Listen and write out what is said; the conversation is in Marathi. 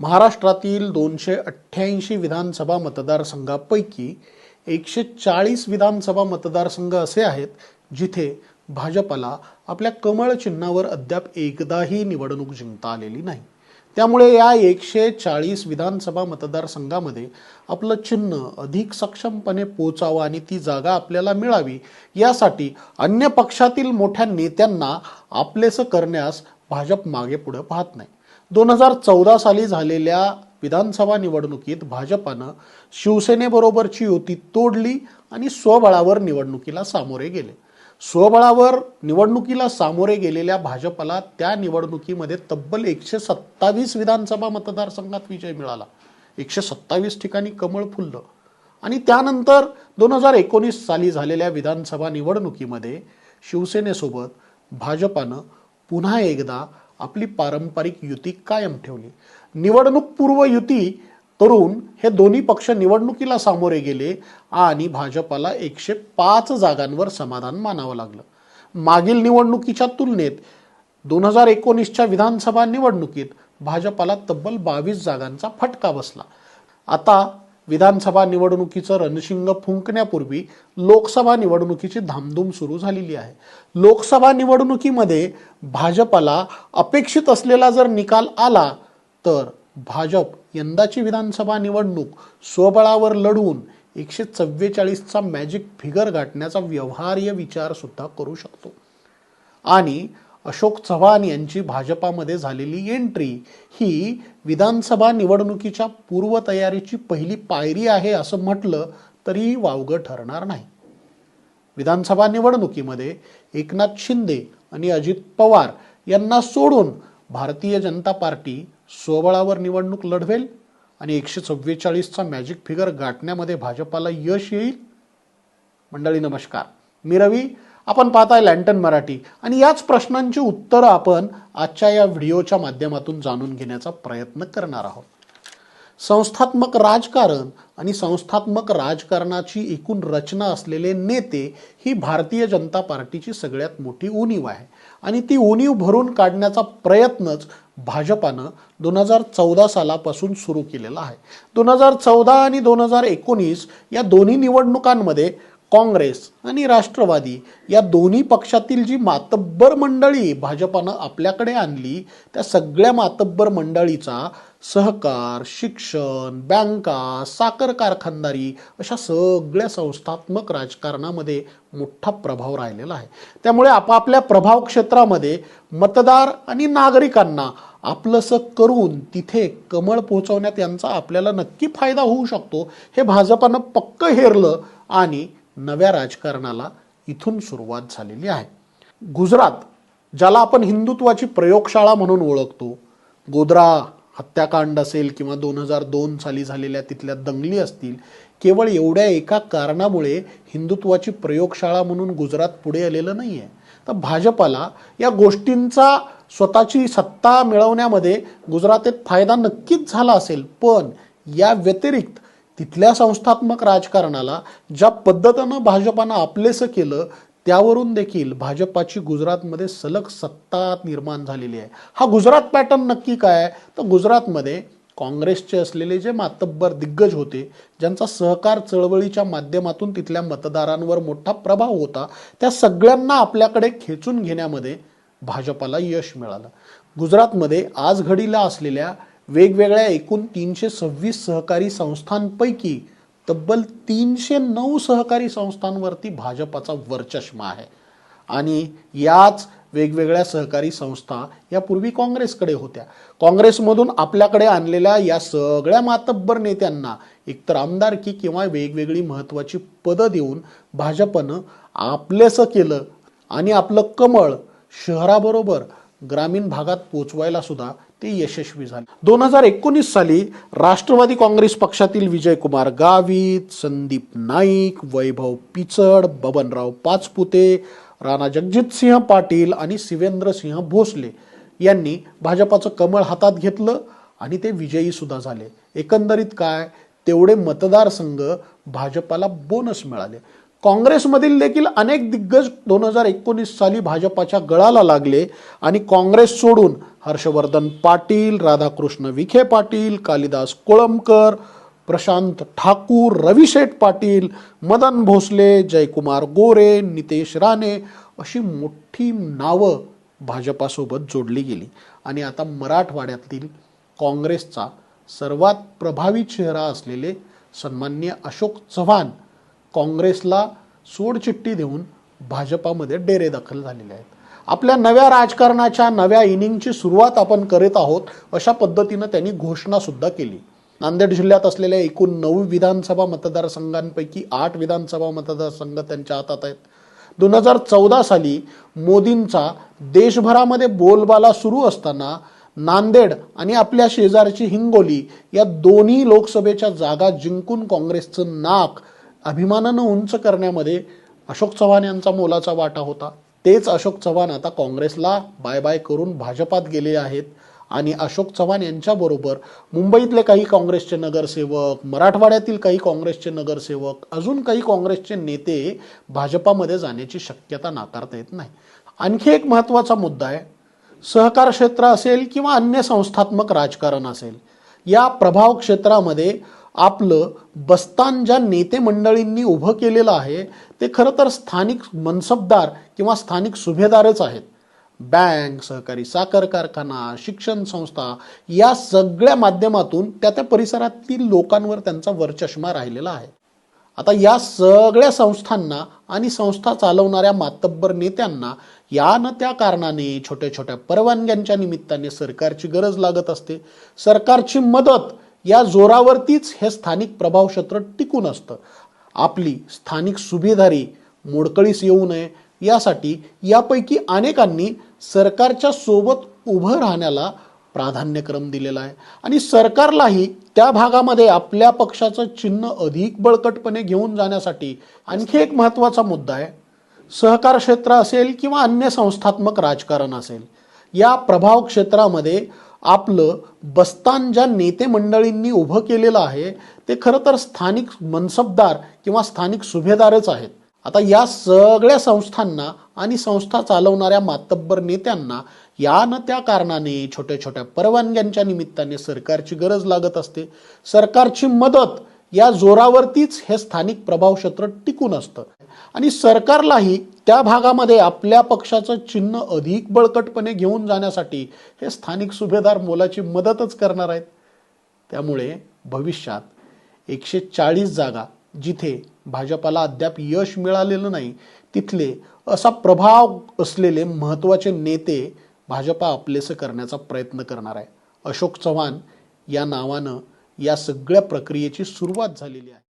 महाराष्ट्रातील दोनशे अठ्ठ्याऐंशी विधानसभा मतदारसंघापैकी एकशे चाळीस विधानसभा मतदारसंघ असे आहेत जिथे भाजपला आपल्या कमळ चिन्हावर अद्याप एकदाही निवडणूक जिंकता आलेली नाही. त्यामुळे या एकशे चाळीस विधानसभा मतदारसंघामध्ये आपलं चिन्ह अधिक सक्षमपणे पोचावं आणि ती जागा आपल्याला मिळावी यासाठी अन्य पक्षातील मोठ्या नेत्यांना आपलेसं करण्यास भाजप मागे पुढे पाहत नाही. दोन हजार चौदा साली झालेल्या विधानसभा निवडणुकीत भाजपानं शिवसेनेबरोबरची युती तोडली आणि स्वबळावर निवडणुकीला सामोरे गेले. स्वबळावर निवडणुकीला सामोरे गेलेल्या भाजपला त्या निवडणुकीमध्ये तब्बल एकशे सत्तावीस विधानसभा मतदारसंघात विजय मिळाला. एकशे सत्तावीस ठिकाणी कमळ फुललं. आणि त्यानंतर दोन हजार एकोणीस साली झालेल्या विधानसभा निवडणुकीमध्ये शिवसेनेसोबत भाजपानं पुन्हा एकदा आपली पारंपरिक युती कायम ठेवली. निवडणूक पूर्व युती करून हे दोन्ही पक्ष निवडणुकीला सामोरे गेले आणि भाजपाला एकशे पाच जागांवर समाधान मानावं लागलं. मागील निवडणुकीच्या तुलनेत दोन हजार एकोणीसच्या विधानसभा निवडणुकीत भाजपाला तब्बल बावीस जागांचा फटका बसला. आता विधानसभा निवडणुकीचं रणशिंग फुंकण्यापूर्वी लोकसभा निवडणुकीची धामधूम सुरू झालेली आहे. लोकसभा निवडणुकीमध्ये भाजपाला अपेक्षित असलेला जर निकाल आला तर भाजप यंदाची विधानसभा निवडणूक स्वबळावर लढवून एकशे चव्वेचाळीसचा मॅजिक फिगर गाठण्याचा व्यवहार्य विचार सुद्धा करू शकतो. आणि अशोक चव्हाण यांची भाजपामध्ये झालेली एंट्री ही विधानसभा निवडणुकीच्या पूर्वतयारीची पहिली पायरी आहे असं म्हटलं तरीही वावगं ठरणार नाही. विधानसभा निवडणुकीमध्ये एकनाथ शिंदे आणि अजित पवार यांना सोडून भारतीय जनता पार्टी स्वबळावर निवडणूक लढवेल आणि एकशे चव्वेचाळीसचा मॅजिक फिगर गाठण्यामध्ये भाजपाला यश येईल? मंडळी नमस्कार. मी रवी आपण पाहताय लँटन मराठी. आणि याच प्रश्नांची उत्तरं आपण आजच्या या व्हिडिओच्या माध्यमातून जाणून घेण्याचा प्रयत्न करणार आहोत. संस्थात्मक राजकारण आणि संस्थात्मक राजकारणाची एकूण रचना असलेले नेते ही भारतीय जनता पार्टीची सगळ्यात मोठी उणीव आहे. आणि ती उणीव भरून काढण्याचा प्रयत्नच भाजपानं दोन हजार चौदा सालापासून सुरू केलेला आहे. दोन हजार चौदा आणि दोन हजार एकोणीस या दोन्ही निवडणुकांमध्ये काँग्रेस आणि राष्ट्रवादी या दोन्ही पक्षातील जी मातब्बर मंडळी भाजपानं आपल्याकडे आणली त्या सगळ्या मातब्बर मंडळीचा सहकार शिक्षण बँका साखर कारखानदारी अशा सगळ्या संस्थात्मक राजकारणामध्ये मोठा प्रभाव राहिलेला आहे. त्यामुळे आपापल्या प्रभाव क्षेत्रामध्ये मतदार आणि नागरिकांना आपलंसं करून तिथे कमळ पोहोचवण्यात यांचा आपल्याला नक्की फायदा होऊ शकतो हे भाजपानं पक्क हेरलं आणि नव्या राजकारणाला इथून सुरुवात झालेली आहे. गुजरात ज्याला आपण हिंदुत्वाची प्रयोगशाळा म्हणून ओळखतो गोद्रा हत्याकांड असेल किंवा दोन हजार दोन साली झालेल्या तिथल्या दंगली असतील केवळ एवढ्या एका कारणामुळे हिंदुत्वाची प्रयोगशाळा म्हणून गुजरात पुढे आलेलं नाही आहे तर भाजपाला या गोष्टींचा स्वतःची सत्ता मिळवण्यामध्ये गुजरातेत फायदा नक्कीच झाला असेल पण या व्यतिरिक्त तिथल्या संस्थात्मक राजकारणाला ज्या पद्धतीनं भाजपानं आपलेसं केलं त्यावरून देखील भाजपाची गुजरातमध्ये सलग सत्ता निर्माण झालेली आहे. हा गुजरात पॅटर्न नक्की काय आहे? तर गुजरातमध्ये काँग्रेसचे असलेले जे मातब्बर दिग्गज होते ज्यांचा सहकार चळवळीच्या माध्यमातून तिथल्या मतदारांवर मोठा प्रभाव होता त्या सगळ्यांना आपल्याकडे खेचून घेण्यामध्ये भाजपाला यश मिळालं. गुजरातमध्ये आज घडीला असलेल्या वेगवेगळ्या एकूण तीनशे सव्वीस सहकारी संस्थांपैकी तब्बल तीनशे नऊ सहकारी संस्थांवरती भाजपाचा वरचष्मा आहे. आणि याच वेगवेगळ्या सहकारी संस्था यापूर्वी काँग्रेसकडे होत्या. काँग्रेसमधून आपल्याकडे आणलेल्या या सगळ्या मातब्बर नेत्यांना एकतर आमदारकी किंवा वेगवेगळी महत्त्वाची पदं देऊन भाजपनं आपलेसं केलं आणि आपलं कमळ शहराबरोबर ग्रामीण भागात पोचवायला सुद्धा ते यशस्वी झाले. दोन हजार एकोणीस साली राष्ट्रवादी काँग्रेस पक्षातील विजयकुमार गावित संदीप नाईक वैभव पिचड बबनराव पाचपुते राणा जगजितसिंह पाटील आणि शिवेंद्रसिंह भोसले यांनी भाजपाचं कमळ हातात घेतलं आणि ते विजयी सुद्धा झाले. एकंदरीत काय? तेवढे मतदारसंघ भाजपाला बोनस मिळाले. काँग्रेसमधील देखील अनेक दिग्गज दोन हजार एकोणीस साली भाजपाच्या गळाला लागले आणि काँग्रेस सोडून हर्षवर्धन पाटील राधाकृष्ण विखे पाटील कालिदास कोळंबकर प्रशांत ठाकूर रविशेठ पाटील मदन भोसले जयकुमार गोरे नितेश राणे अशी मोठी नावं भाजपासोबत जोडली गेली. आणि आता मराठवाड्यातील काँग्रेसचा सर्वात प्रभावी चेहरा असलेले सन्माननीय अशोक चव्हाण काँग्रेसला सोडचिठ्ठी देऊन भाजपामध्ये डेरे दाखल झालेले आहेत. आपल्या नव्या राजकारणाच्या नव्या इनिंगची सुरुवात आपण करीत आहोत अशा पद्धतीनं त्यांनी घोषणासुद्धा केली. नांदेड जिल्ह्यात असलेल्या एकूण नऊ विधानसभा मतदारसंघांपैकी आठ विधानसभा मतदारसंघ त्यांच्या हातात आहेत. दोन हजार चौदा साली मोदींचा देशभरामध्ये बोलबाला सुरू असताना नांदेड आणि आपल्या शेजारची हिंगोली या दोन्ही लोकसभेच्या जागा जिंकून काँग्रेसचं नाक अभिमानानं उंच करण्यामध्ये अशोक चव्हाण यांचा मोलाचा वाटा होता. तेच अशोक चव्हाण आता काँग्रेसला बाय बाय करून भाजपात गेले आहेत आणि अशोक चव्हाण यांच्याबरोबर मुंबईतले काही काँग्रेसचे नगरसेवक मराठवाड्यातील काही काँग्रेसचे नगरसेवक अजून काही काँग्रेसचे नेते भाजपामध्ये जाण्याची शक्यता नाकारता येत नाही. आणखी एक महत्त्वाचा मुद्दा आहे. सहकार क्षेत्र असेल किंवा अन्य संस्थात्मक राजकारण असेल या प्रभाव क्षेत्रामध्ये आपलं बस्तान ज्या नेते मंडळींनी उभं केलेलं आहे ते खरं तर स्थानिक मनसबदार किंवा स्थानिक सुभेदारच आहेत. बँक सहकारी साखर कारखाना शिक्षण संस्था या सगळ्या माध्यमातून त्या त्या परिसरातील लोकांवर त्यांचा वरचष्मा राहिलेला आहे. आता या सगळ्या संस्थांना आणि संस्था चालवणाऱ्या मातब्बर नेत्यांना या न त्या कारणाने छोट्या छोट्या परवानग्यांच्या निमित्ताने सरकारची गरज लागत असते. सरकारची मदत या जोरावरतीच हे स्थानिक प्रभाव क्षेत्र टिकून असतं. आपली स्थानिक सुभेदारी मोडकळीस येऊ नये यासाठी यापैकी अनेकांनी सरकारच्या सोबत उभं राहण्याला प्राधान्यक्रम दिलेला आहे. आणि सरकारलाही त्या भागामध्ये आपल्या पक्षाचं चिन्ह अधिक बळकटपणे घेऊन जाण्यासाठी आणखी एक महत्त्वाचा मुद्दा आहे. सहकार क्षेत्र असेल किंवा अन्य संस्थात्मक राजकारण असेल या प्रभाव क्षेत्रामध्ये आपलं बस्तान ज्या नेते मंडळींनी उभं केलेलं आहे ते खरं तर स्थानिक मनसबदार किंवा स्थानिक सुभेदारच आहेत. आता या सगळ्या संस्थांना आणि संस्था चालवणाऱ्या मातब्बर नेत्यांना या न त्या कारणाने छोट्या छोट्या परवानग्यांच्या निमित्ताने सरकारची गरज लागत असते. सरकारची मदत या जोरावरतीच हे स्थानिक प्रभाव क्षेत्र टिकून असतं. आणि सरकारलाही त्या भागामध्ये आपल्या पक्षाचं चिन्ह अधिक बळकटपणे घेऊन जाण्यासाठी हे स्थानिक सुभेदार मोलाची मदतच करणार आहेत. त्यामुळे भविष्यात एकशे चाळीस जागा जिथे भाजपाला अद्याप यश मिळालेलं नाही तिथले असा प्रभाव असलेले महत्त्वाचे नेते भाजपा आपलेसं करण्याचा प्रयत्न करणार आहे. अशोक चव्हाण या नावानं या सगळ्या प्रक्रियेची सुरुवात झालेली आहे.